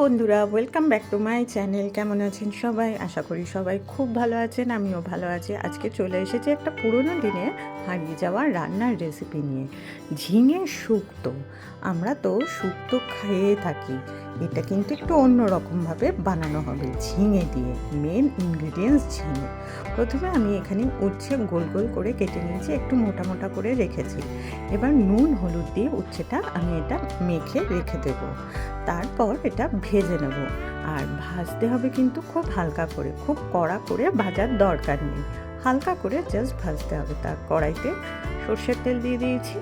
বন্ধুরা welcome back to my channel কেমন আছেন সবাই? আশা করি সবাই খুব ভালো আছেন, আমিও ভালো আছি। আজকে চলে এসেছি একটা পুরোনো দিনে হারিয়ে যাওয়া রান্নার রেসিপি নিয়ে। ঝিঙে শুক্তো, আমরা তো শুক্তো খেয়ে থাকি। এটা কিন্তু একটু অন্যরকমভাবে বানানো হবে। ঝিঙে দিয়ে মেন ইনগ্রিডিয়েন্টস ঝিঙে। প্রথমে আমি এখানে উচ্ছে গোল গোল করে কেটে নিয়েছি, একটু মোটা মোটা করে রেখেছি। এবার নুন, হলুদ দিয়ে উচ্ছেটা আমি এটা মেখে রেখে দেবো। তারপর এটা ভেজে নেব। আর ভাজতে হবে কিন্তু খুব হালকা করে, খুব কড়া করে ভাজার দরকার নেই। হালকা করে জাস্ট ভাজতে হবে। তার কড়াইতে সর্ষের তেল দিয়ে দিয়েছি।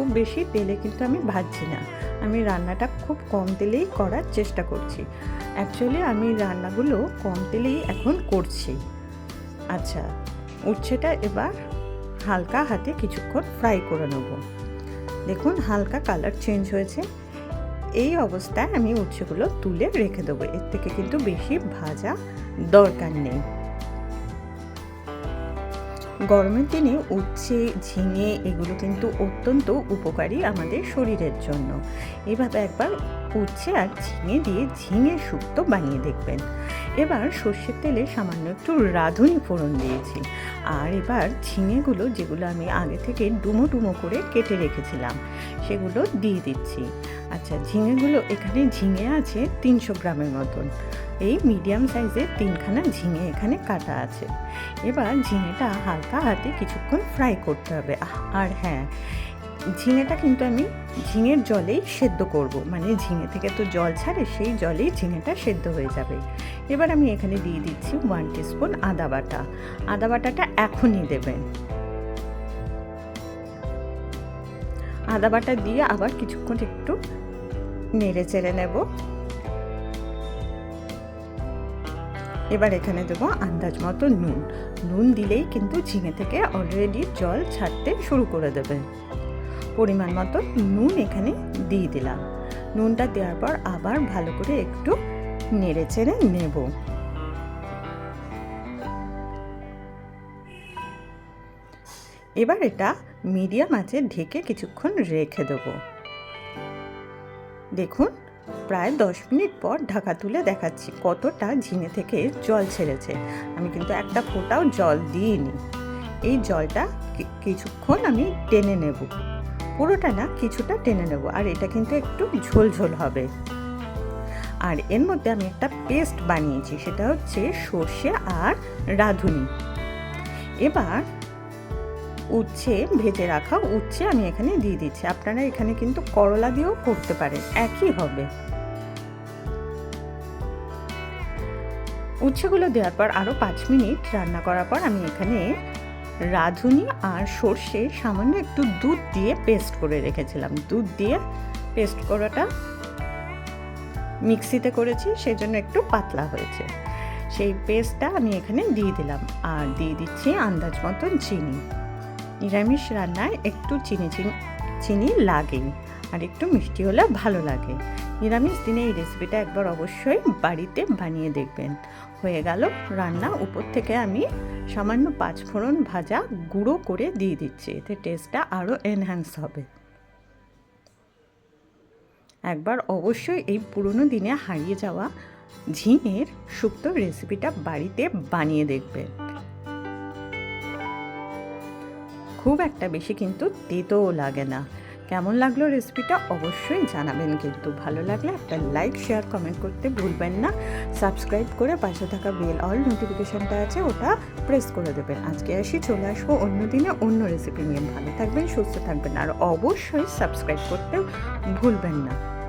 খুব বেশি তেলে কিন্তু আমি ভাজছি না। আমি রান্নাটা খুব কম তেলেই করার চেষ্টা করছি। অ্যাকচুয়ালি আমি রান্নাগুলো কম তেলেই এখন করছি। আচ্ছা উচ্ছেটা এবার হালকা হাতে কিছুক্ষণ ফ্রাই করে নেব। দেখুন হালকা কালার চেঞ্জ হয়েছে। এই অবস্থায় আমি উচ্ছেগুলো তুলে রেখে দেবো। এর থেকে কিন্তু বেশি ভাজা দরকার নেই। গরমের দিনে উচ্ছে ঝিঙে এগুলো কিন্তু অত্যন্ত উপকারী আমাদের শরীরের জন্য। এভাবে একবার উচ্ছে আর ঝিঙে দিয়ে ঝিঙে শুক্তো বানিয়ে দেখবেন। এবার সর্ষের তেলে সামান্য একটু রাঁধুনি ফোড়ন দিয়েছি। আর এবার ঝিঙেগুলো যেগুলো আমি আগে থেকে ডুমো ডুমো করে কেটে রেখেছিলাম, সেগুলো দিয়ে দিচ্ছি। আচ্ছা ঝিঙেগুলো এখানে ঝিঙে আছে তিনশো গ্রামের মতন। এই মিডিয়াম সাইজের তিনখানা ঝিঙে এখানে কাটা আছে। এবার ঝিঙেটা হালকা হাতে কিছুক্ষণ ফ্রাই করতে হবে। আর হ্যাঁ ঝিঙেটা কিন্তু আমি ঝিঙের জলেই সেদ্ধ করব। মানে ঝিঙে থেকে তো জল ছাড়ে, সেই জলেই ঝিঙেটা সেদ্ধ হয়ে যাবে। এবার আমি এখানে দিয়ে দিচ্ছি ওয়ান টিস্পুন আদা বাটা। আদা বাটাটা এখনই দেবেন। আদা বাটা দিয়ে আবার কিছুক্ষণ একটু নেড়ে চেড়ে নেব। এবার এখানে দেবো আন্দাজ মতো নুন। নুন দিলেই কিন্তু ঝিঙে থেকে অলরেডি জল ছাড়তে শুরু করে দেবে। পরিমাণ মতো নুন এখানে দিয়ে দিলাম। নুনটা দেওয়ার পর আবার ভালো করে একটু নেড়ে চেড়ে নেব। এবার এটা মিডিয়াম আছে ঢেকে কিছুক্ষণ রেখে দেবো। দেখুন, প্রায় দশ মিনিট পর ঢাকা তুলে দেখাচ্ছি কতটা ঝিঙে থেকে জল ছেড়েছে। আমি কিন্তু একটা ফোঁটাও জল দিইনি। এই জলটা কিছুক্ষণ আমি টেনে নেব। পুরোটা না কিছুটা টেনে নেব, আর এটা কিন্তু একটু ঝোল ঝোল হবে। আর এর মধ্যে আমি একটা পেস্ট বানিয়েছি, সেটা হচ্ছে সর্ষে আর রাঁধুনি। এবার উচ্ছে, ভেজে রাখা উচ্ছে আমি এখানে দিয়ে দিচ্ছি। আপনারা এখানে কিন্তু করলা দিয়েও করতে পারেন, একই হবে। উচ্ছেগুলো দেওয়ার পর আরও পাঁচ মিনিট রান্না করার পর আমি এখানে রাঁধুনি আর সর্ষে সামান্য একটু দুধ দিয়ে পেস্ট করে রেখেছিলাম। দুধ দিয়ে পেস্ট করাটা মিক্সিতে করেছি সেই জন্য একটু পাতলা হয়েছে। সেই পেস্টটা আমি এখানে দিয়ে দিলাম আর দিয়ে দিচ্ছি আন্দাজ মতন চিনি। নিরামিষ রান্নায় একটু চিনি চিনি চিনি লাগেই। আর একটু মিষ্টি হলে ভালো লাগে। নিরামিষ দিনে এই রেসিপিটা একবার অবশ্যই বাড়িতে বানিয়ে দেখবেন। হয়ে গেল রান্না। উপর থেকে আমি সামান্য পাঁচ পাঁচফোড়ন ভাজা গুঁড়ো করে দিয়ে দিচ্ছি। এতে টেস্টটা আরও এনহ্যান্স হবে। একবার অবশ্যই এই পুরনো দিনে হারিয়ে যাওয়া ঝিঙের শুক্তো রেসিপিটা বাড়িতে বানিয়ে দেখবেন। খুব একটা বেশি কিন্তু তেতোও লাগে না। কেমন লাগল রেসিপিটা অবশ্যই জানাবেন। কিন্তু ভালো লাগলে একটা লাইক শেয়ার কমেন্ট করতে ভুলবেন না। সাবস্ক্রাইব করে পাশে থাকা বেল অল নোটিফিকেশানটা আছে, ওটা প্রেস করে দেবেন। আজকে আসি, চলে আসব অন্য দিনে অন্য রেসিপি নিয়ে। ভালো থাকবেন, সুস্থ থাকবেন, আর অবশ্যই সাবস্ক্রাইব করতে ভুলবেন না।